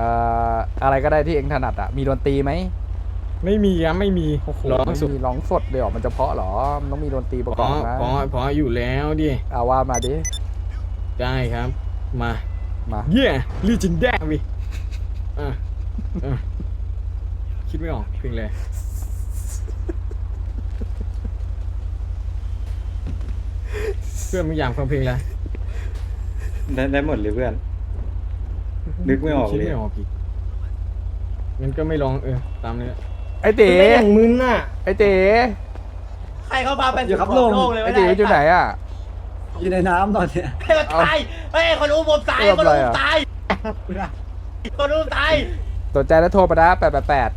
อ่ออะไรก็ได้ที่เองถนัดอะมีดนตรีไหมไม่มีครับไม่มีโอ้โหร้องไม่สุดมีร้องสดเลยเหรอมันจะเพราะเหรอมันต้องมีดนตรีประพกออบนะพอพออยู่แล้วดิเอาว่ามาดิได้ครับ มามาเย่ลีจินแดงวิอะอะคิดไม่ออกเพลงอะไรเพื่อนมึงอยากฟังเพลงอะไรได้ได้หมดเลยเพื่อน นึกไม่ออกคิดเลยไม่ออกอีกงั้นก็ไม่ร้องเออตามนี้ไอเต๋ไม่อย่างมึนน่ะไอเต๋ใครเข้ามาเป็นอยู่ครับสุดขลุองงโลกเลยไอไม่เต๋ได้อยู่ไหนอะอยู่ในน้ำตอนเนี้ยเฮ้ยมันตายเฮ้ยคนอุ้มผมตายเริ่มคนเลยอุ้มอะตายคนอุ้มตายสนใจแล้วโทรมานะแปดแปดแปด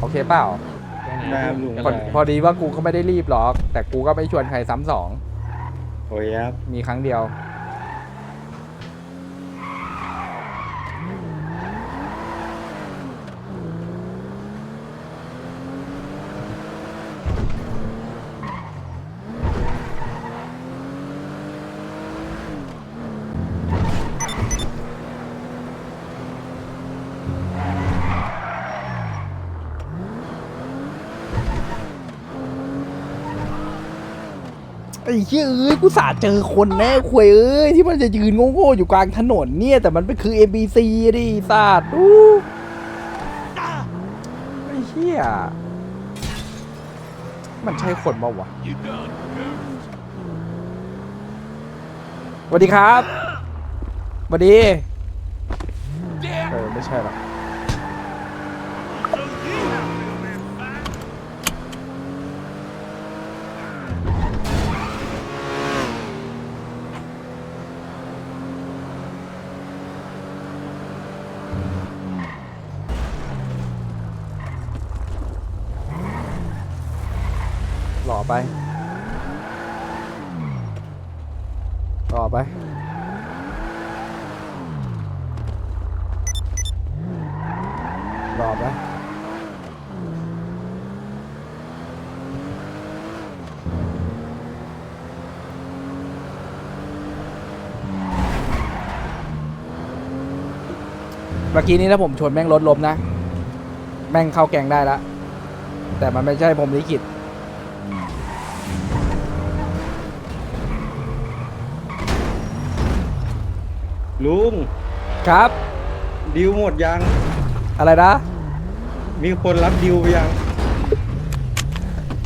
โอเคเปล่าได้ครับลุงพอพอดีว่ากูก็ไม่ได้รีบหรอก แต่กูก็ไม่ชวนใครซ้ำสองโอ้ยครับ มีครั้งเดียว ไอ้เหี้ยเอ้ยกูสาเจอคนแน่ควยเอ้ยที่มันจะยืนโง่ๆอยู่กลางถนนเนี่ย แต่มันเป็นคือ ABC ดิสาดอู้ไอ้เหี้ยมันใช่คนเปล่าวะสวัสดีครับสวัสดีเออไม่ใช่หรอก ไปหล่อไปหล่อไป เมื่อกี้นี้ถ้าผมชนแม่งรถล้มนะ แม่งเข้าแกงได้ละแต่มันไม่ใช่ผมลิขิต ลุงครับ ดิวหมดยัง อะไรนะ มีคนรับดิวไปยัง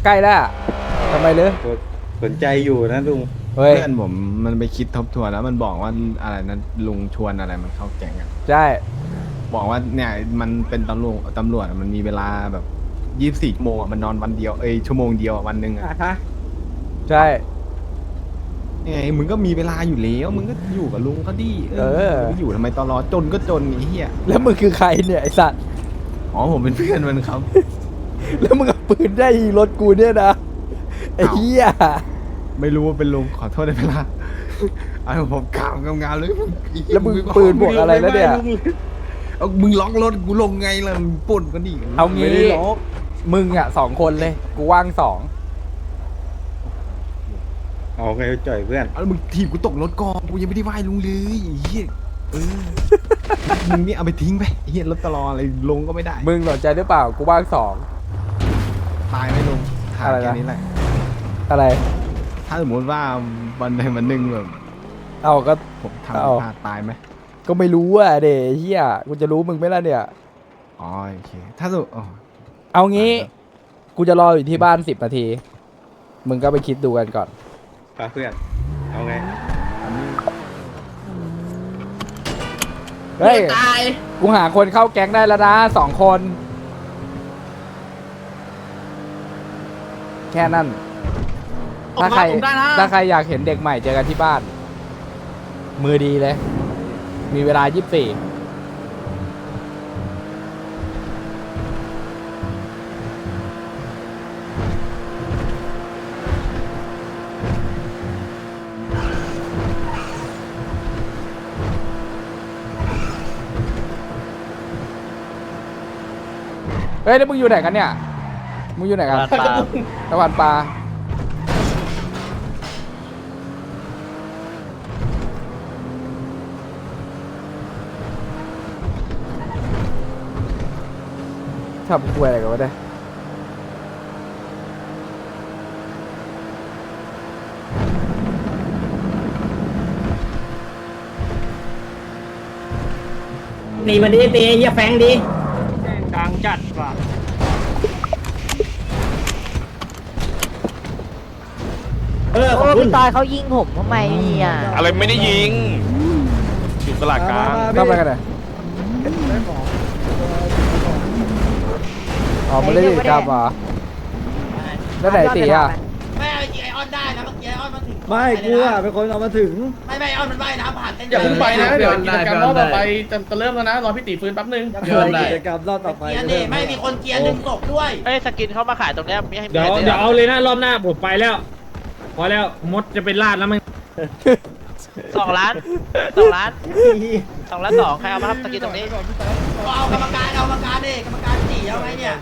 ใกล้แล้วทำไมเลยสสนใจอยู่นะลุงเฮ้ย เพื่อนผมมันไปคิดทบทวนแล้วมันบอกว่าอะไรนั้นลุงชวนอะไรมันเข้าแก๊งกันใช่ บอกว่าเนี่ยมันเป็นตำรวจตำรวจอะมันมีเวลาแบบยี่สิบสี่โมงอะมันนอนวันเดียวเอ้ยชั่วโมงเดียวอะวันหนึ่งอะ ฮะใช่ ไงมึงก็มีเวลาอยู่แล้วมึงก็อยู่กับลุงก็ดีเออ มึงอยู่ทำไมตอนรอจนก็จนไอ้เหี้ยแล้วมึงคือใครเนี่ยไอสัตว์ อ๋อผมเป็นเพื่อนมันครับ แล้วมึงเอาปืนได้ยิงรถกูเนี่ยนะไอ้เหี้ยไม่รู้ว่าเป็นลุงขอโทษได้ไหมล่ะไอ้ผมกามกามเลยแล้วมึงปืนบวกอะไรแล้วเนี่ย เอามึงล็อกรถกูลงไงล่ะมึงปุ่นก็ดีเอาไม่งี้ได้ล็อกมึงอะสองคนเลย กูว่างสอง เอาไงจ่อยเพื่อน เอาแล้วมึงถีบกูตกรถกองกูยังไม่ได้ไหว้ลุงเลยไอ้เหี้ยเออ มึงนี่เอาไปทิ้งไปไอ้เหี้ยรถตลออะไรลงก็ไม่ได้ มึงสนใจหรือเปล่ากูว่างสอง ตายไหมลุงถามอะไรนะ แค่นี้แหละ อะไร ถ้าสมมติว่าวันใดวันหนึ่งแบบเอาก็ ผมทำเอา พลาดตายไหมก็ไม่รู้อะเดไอ้เหี้ยกูจะรู้มึงไหมล่ะเนี่ย อ๋อโอเค ถ้าสมมติอ๋อ เอางี้ กูจะรออยู่ที่บ้านสิบนาที มึงก็ไปคิดดูกันก่อน ปาเพื่อน เอาไงอันนี้เฮ้ยกูหาคนเข้าแก๊งได้แล้วนะสองคน แค่นั้นถ้าใครถ้าใครอยากเห็นเด็กใหม่เจอกันที่บ้าน มือดีเลย มีเวลา 24 เฮ้ยแล้วมึงอยู่ไหนกันเนี่ย มึงอยู่ไหนกันตะวันปลา ทำกล้วยอะไรกันวะเนี่ยหนีมาดิตีเยี่ยแฟงดี จัดว่ะเออขโอ้อบคุณพี่ตอยเขายิงผมทำไมเนี่ย อะไรไม่ได้ยิง อยู่ตลาดกลางทำอะไรกันเนี่ยอ๋อมันเล่นกิจกรรมเหรอแล้วไหนตีอะ ไม่เอาจริงไอออนได้นะเมื่อกี้ไอออนมาถึงไม่กูอะเป็นคนเอามาถึง ไม่ไม่ไอออนมันว่ายน้ำผ่านเส้นอย่าเพิ่งไปนะเดี๋ยวกิจกรรมรอบต่อไปจะจะเริ่มแล้วนะรอพี่ตีฟื้นแป๊บนึงเกินกิจกรรมรอบต่อไปเกียร์ดิไม่มีคนเกียร์หนึ่งศพด้วยเอ้ยสกินเขามาขายตรงเนี้ยมีให้เดี๋ยวเดี๋ยวเอาเลยนะรอบหน้าผมไปแล้ว พอแล้วมดจะเป็นลาดแล้วมั้งสองล้านสองล้านสองล้านสองใครเอามาครับสกินตรงนี้เอากรรมการเอากรรมการดิกรรมการสี่เอาไงเนี่ย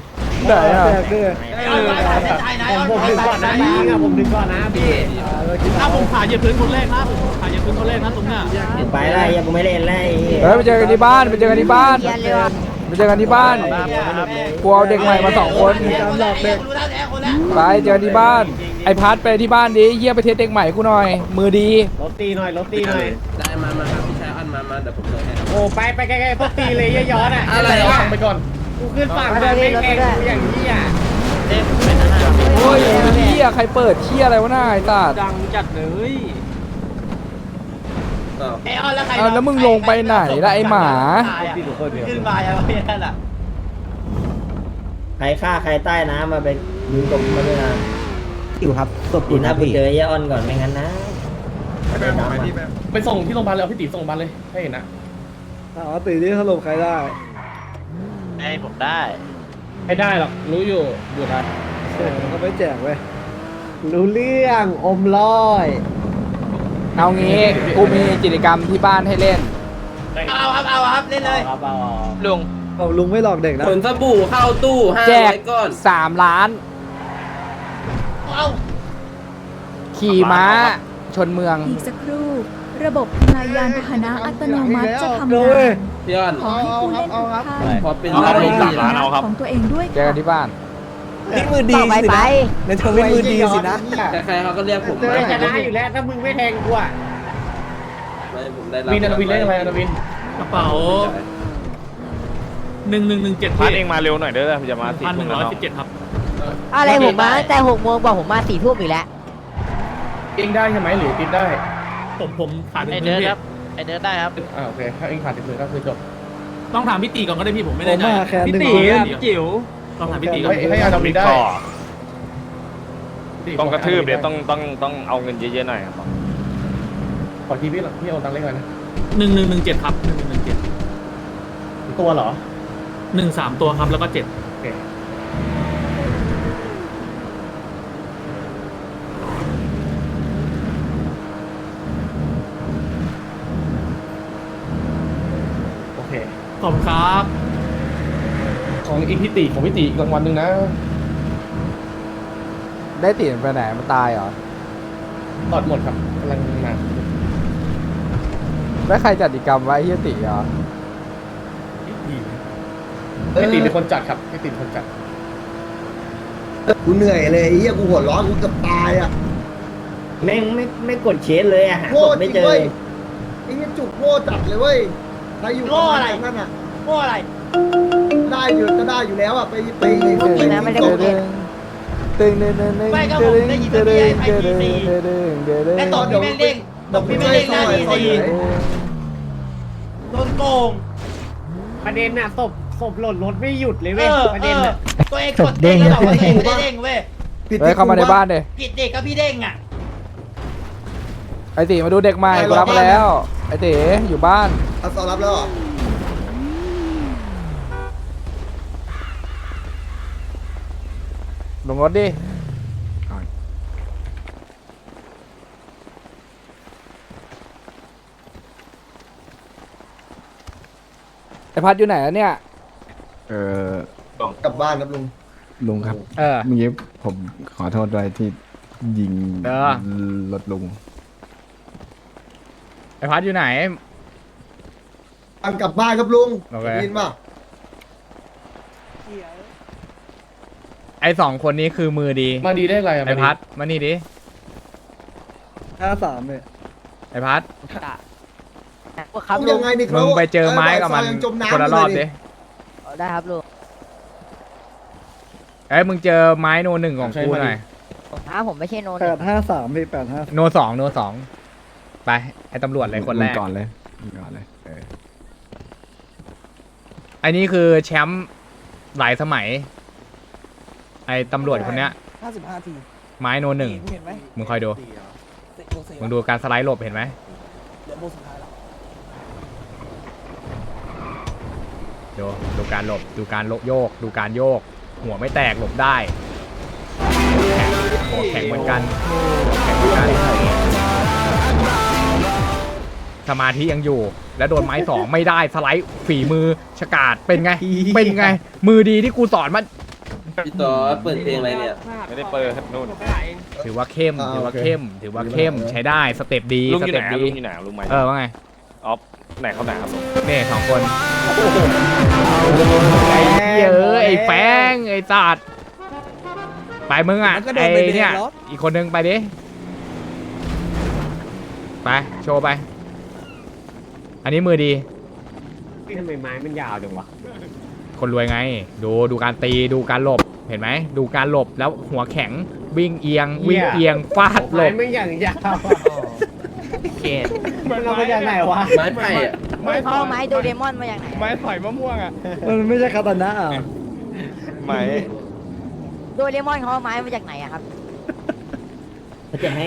ไหนอะแจกด้วยไอออนว่ายผ่านเส้นชัยนะไอออนผมว่ายถึงผ่าก่อนนเส้นะนชัยพี่นะผมถึงก่อนนะพี่ถ้าผมผ่านเหยียบพื้นคนแรกนะผมผ่านเหยียบพื้นคนแรกนะตรงเนี้ยไปอะไรยังไม่เล่นเลยเฮ้ยไปเจอกันที่บ้านไปเจอกันที่บ้านเกียร์เรือไปเจอกันที่บ้านกูเอาเด็กใหม่มาสองคนคนละเด็กรู้แล้วแพ้คนละไปเจอกันที่บ้าน ไอพัดไปที่บ้านดิเยี่ยไปเทสเด็กใหม่กูหน่อย มือดีรถตีหน่อยรถตีหน่อยได้มามาครับพี่ชายอันมามาเดี๋ยวผมเลยให้โอ้ไปไปใกล้ๆพวกตีเลยย้อนอะอะไรวะไปก่อน กูขึ้นฝั่งไม่แข่งกูอย่างนี้อะเล่นเป็นทหารโอ้ยเฮียใครเปิดเฮียอะไรวะน้าไอ้สัตว์ดังจัดเลยไอออนแล้วใครเอาแล้วมึงลงไปไหนล่ะไอหมา ขึ้นมาอย่างนี้นั่นแหละใครฆ่าใครใต้น้ำมาไปยิงตบมาด้วยนะอยู่ครับศพอดียู่นะไปพี่เจอไอ้ออนก่อนไม่งั้นนะไปดำอะไปส่งที่โรงพยาบาลเลยเอาพี่ตีส่งโรงพยาบาลเลยให้เห็นนะอ๋อตีนี่ถล่มใครได้ ให้ผมได้ ไม่ได้หรอกรู้อยู่อยู่ทันเออเขาไม่แจกเว้ยรู้เรื่องอมลอย เอางี้กูมีกิจกรรมที่บ้านให้เล่น เอาครับเอาครับเล่นเลยครับเอาลุง เอาลุงไม่หลอกเด็กนะขนสบู่เข้าตู้ห้าแจกร้อยก้อน สามล้าน เอาขี่ม้าชนเมือง อีกสักครู่ ระบบทำลายยานพาหนะอัตโนมัติจะทำเดี๋ยวงาเว้ยนพี่อ้อนขอให้ผู้เล่นทุกท่านพอเป็นดูร้านแลสามล้านเอาครับของตัวเองด้วยเจอกันที่บ้าน นี่มือดีต่อไปสิไปนะในทวิตมือดีสินะใครๆเขาก็เรียกผมไม่ชนะอยู่แล้วถ้ามึงไม่แทงกูอะไม่ผมได้รับวินอวินเล่นอะไรอวินกระเป๋าหนึ่งหนึ่งหนึ่งเจ็ดพัดเองมาเร็วหน่อยเด้อจะมาสี่พันหทุ่นึ่มงแล้วร้อยเนาะสิบเจ็ดครับอะไรผมมาตั้งแต่หกโมงบอกผมมาสี่ทุ่มอีกแล้วเองได้ใช่ไหมหรือติดได้ ผมผมผ่านถึงไอพื้เดินนที่ครับไอเดินได้ครับอ่าโอเคถ้าเองผ่านถึงพื้นก็คือจบต้องถามพี่ตีก่อนก็ได้พี่ผมไม่ผได้มใจมาแค่หนึ่งพี่ตีคนอะจิ๋วต้องถามพี่ตีก่อนให้ให้อาดามินได้ต่อต้องกระทืบเดี๋ยวต้องต้องต้องเอาเงินเยอะๆหน่อยครับขอทีพี่หรอพี่เอาตังค์เล็กเลยนะหนึ่งหนึ่งหนึ่งเจ็ดครับหนึ่งหนึ่งเจ็ดตัวเหรอหนึ่งสามตัวครับแล้วก็เจ็ดโอเคโอเค ขอบคุณครับ ของอีกพี่ตีของพี่ตีอีกรางวัลหนึ่งนะได้ตีมันไปไหนมันตายเหรอ ตอดหมดครับกำลังมาแล้วใครจัดกิจกรรมไว้เฮียติเหรอพี่ตีเป็นคนจัดครับพี่ตีเป็นคนจัด กูเหนื่อยเลยไอ้เหี้ยกูหัวร้อนกูเกือบตายอะแม่งไม่ไม่กดเชสเลยอะหาโง่กดจไม่ริงเจอ เว้ยไอ้เหี้ยจุกโง่จัดเลยเว้ยใครอยู่โง่อะไร นั่นอะ โง่อะไร ได้อยู่ก็ได้อยู่แล้วอะไปไปพวกนี้นะไม่ได้ตึพวกนี้งตึงตึงตึงตึงไม่ก็ผมได้ยินแต่พี่ไอ้ตึงไอ้ตึงพีซีตึงตึงตึงตึงแต่ตบพี่แม่งเด้งตบพี่แม่งเด้งหน้าทีซีโดนโกงประเด็นน่ะศพศพหล่นรถไม่หยุดเลยเอเว้ยอประเอเด็นอน่ะตัวเองกดเด้งแล้วบอกว่าตัวเองไม่ได้เด้งเว้ยผิดเฮ้ยที่เข้ามาในบ้านดิผิดเด็กก็พี่เด้งอะไอติมาดูเด็กใหม่กูรับมาแล้ว ไอติอยู่บ้านเอาสอบรับแล้วเหรอ ลงรถดิ ไอพัดอยู่ไหนแล้วเนี่ย เออกลับบ้านครับลุง ลุงครับเออ เมื่อกี้ผมขอโทษด้วยที่ยิงเออ รถลุง ไอพัดอยู่ไหน อันกลับบ้านครับลุงโอเค ได้ยินป่ะ ไอสองคนนี้คือมือดี มาดีได้ไรอะไอพัดมานี่ดิ ห้าสามเลยไอพัดครับยังไงนี่มึงไปเจอไม้กับมันยังจมน้ำคนละรอบยู่ดิเลยได้ครับลุงเอ้ยมึงเจอไม้โนหนึ่งของกูหน่อยน้าผมไม่ใช่โนนแปดห้าสามพี่แปดห้าโนสองโนสองไปไอตำรวจเลยคนแรกมึงก่อนเลยมึงก่อนเลยเอออันนี้คือแชมป์หลายสมัย ไอตำรวจคนเนี้ยห้าสิบห้าทีไม้โนหนึ่งเห็นไหมมึงคอยดูเตะโดนเซมึงดูการสไลด์หลบเห็นไหมเดี๋ยวโมงสุดท้ายแล้วดูดูการหลบดูการโยก ดูการโยก หัวไม่แตกหลบได้หัวแข็งเหมือนกันแข็งเหมือนกัน สมาธิยังอยู่ แล้วโดนไม้สองไม่ได้สไลด์ฝีมือฉกาดเป็นไง เป็นไง มือดีที่กูสอนมัน พี่ต่อเปิดเพลงอะไรเนี่ย ไม่ได้เปิดนู่นถือว่าเข้ม ถือว่าเข้มถือว่าเข้มใช้ได้ สเต็ปดี ลุงสที่ไหนเต็ปอะดี ลุงที่ไหนอะลุงไหมเออ ว่าไงออฟไหนเขาไหนครับลุงนี่สองคนไอ้เหี้ยเอ้ยไอ้แป้งไอ้จัดไปมึงอะไอ้เนี่ยอีกคนนึงไปดิ ไป โชว์ไป อันนี้มือดี ทำไมไม้มันยาวจังวะ คนรวยไง ดูดูการตีดูการหลบเห็นไหม ดูการหลบแล้วหัวแข็งวิ่งเอียงวิ่งเอียงฟาดหลบไม่อย่างยาวเกตมันเอามาจากไหนวะไม้ไผ่อะไม่เขาไม้โดเรมอนมาจากไหนไม้ถอยมะม่วงอะมันไม่ใช่คาตานะอะไหมโดเรมอนเขาเอาไม้มาจากไหนอะครับเขาจะให้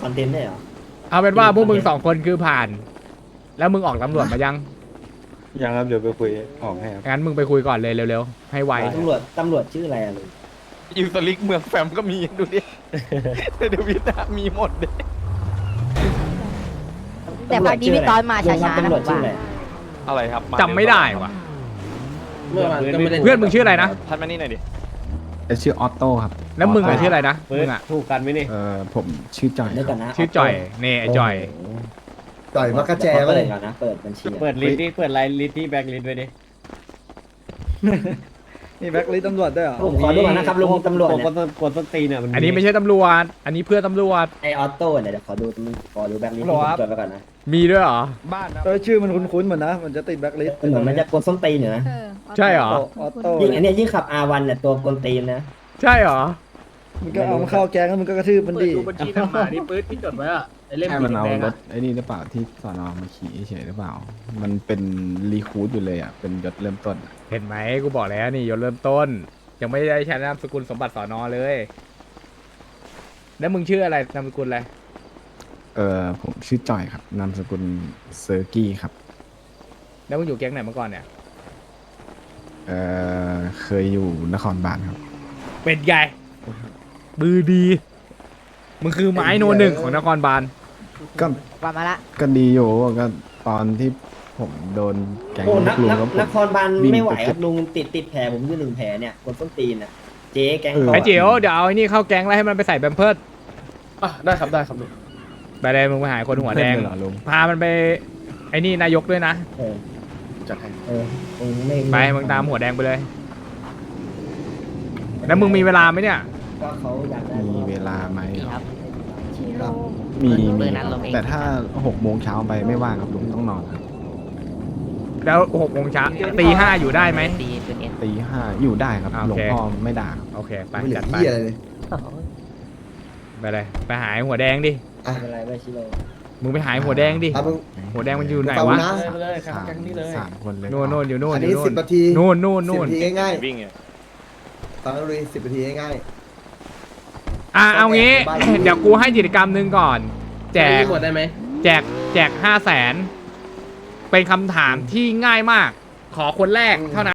คอนเทนต์ได้เหรอเอาเป็นว่าพวกมึงสองคนคือผ่าน แล้วมึงออกตำรวจมายัง ยังครับเดี๋ยวไปคุยออกให้ครับงั้นมึงไปคุยก่อนเลยเร็วๆ ให้ไว ตำรวจตำรวจชื่ออะไรอะลุงยูสลิกเมืองแฟมก็มีดูดิเดวิดามีหมดเลยแต่บางทีพี่ตอนมาช้าๆนะผมว่าอะไรครับาจำไม่ได้ว่ะ เมื่อวานก็ไม่ได้เพื่อนมึงชื่ออะไรนะ ท่านมานี่หน่อยดิเอ่อชื่อออโต้ครับ แล้วมึงอะชื่ออะไรนะ มึงอะถูกกันไหมนี่ เออผมชื่อจอยเดี๋ยวก่อนนะชื่อจ่อย นี่ไอ้จ่อย ต่อยมักกะแจเปิไว้ดเลยก่อนนะ เปิดบัญชีเปิดลิสต์ดิเปิดไลน์ลิสต์ที่แบ็คลิสต์ไว้ดิ นี่แบ็คลิสต์ตำรวจด้วยเหรอ ผมขอดูก่อนนะครับลุงตำรวจเนี่ยอันนี้ไม่ใช่ตำรวจ อันนี้เพื่อนตำรวจ ไอออโต้เนี่ยเดี๋ยวขอดูขอดูแบ็คลิสต์หรที่อผมครับจดไว้ก่อนนะมีด้วยเหรอเออชื่อมันคุ้นๆเหมือนนะ มันจะติดแบ็คลิสต์เหมือนมันจะกวนส้นตีนอยู่นะใช่เหร อ ออโต้ยิ่งอันเนี้ยยิ่งขับ R1 เนี่ยตัวกวนตีนนะ ใช่เหรอมึงก็เอามาเข้าแก๊งแล้วมึงก็กระทืบมันดิให้มัน เอารถไอ้นี่หรือเปล่าที่สอนอมาขี่เฉยหรือเปล่า มันเป็นรีคูดอยู่เลยอะ เป็นยศเริ่มต้นอะเห็นไหมกูบอกแล้วนี่ยศเริ่มต้น ยังไม่ได้ใช้นามสกุลสมบัติสอนอเลย แล้วมึงชื่ออะไรนามสกุลอะไรเออผมชื่อจอยครับ นามสกุลเซอร์กี้ครับ แล้วมึงอยู่แก๊งไหนมาก่อนเนี่ย เออเคยอยู่นครบาลครับ เป็นไงมือดีมึงคือไม้โนหนึ่งของนครบาล ก็ว่ามาละก็ดีอยู่ก็ตอนที่ผมโดนแก๊งโอ้นักลุงนักแล้วผมนครบาลวิ่งไม่ไหวไปครับลุงติดติดแผลผมอยู่หนึ่งแผลเนี่ยกวนส้นตีนน่ะเจ๊แก๊งเออต่ไอ้เจียวเดี๋ยวเอาไอ้นี่เข้าแก๊งแล้วให้มันไปใส่แบมเพิร์ดอะได้ครับได้ครับลุงไปเลยมึงไปหาคนหัวแดง เพื่อนเลยเหรอลุงพามันไปไอ้นี่นายกด้วยนะ เออจัดให้เออมึงไม่ไปมึงตามหัวแดงไปเลย แล้วมึงมีเวลาไหมเนี่ย ก็เขาอยากได้มีเวลาไหมครับชิ โร่มีเบมีอร์นั้นลงเอง แต่ถ้าหกโมงเช้าไปไม่ว่างครับลุงต้องนอนครับแล้วหกโมงเช้าตีห้าอยู่ได้ไหม ตีเป็นเอ็นตีห้าอยู่ได้ครับอ่าหลวโองเคพ่อไม่ด่าครับโอเค ไปไม่เหลืจัอดไป เหี้ยอะไรเลยไปเลย ไปหายหัวแดงดิไม่เป็นไรไม่ชิโร่มึงไปหายหัวแดงดิอะมึง หัวแดงมันอยู่ไหนฟังวะนะไปเลยครับสามแก๊งนี้เลย สามคนเลยนู่นนู่นอยู่นู่นอันอยู่นี้นู่สินบนาทีนู่นนู่นสิบนู่นนาทีง่ายวิ่งไงๆฟังดูสิบนาทีง่าย อะเอางี้บ้านเดี๋ยวกูให้กิจกรรมหนึ่งก่อน แจกหมดได้ไหมแจกแจกห้าแสนเป็นคำถามที่ง่ายมาก ขอคนแรกเท่านั้น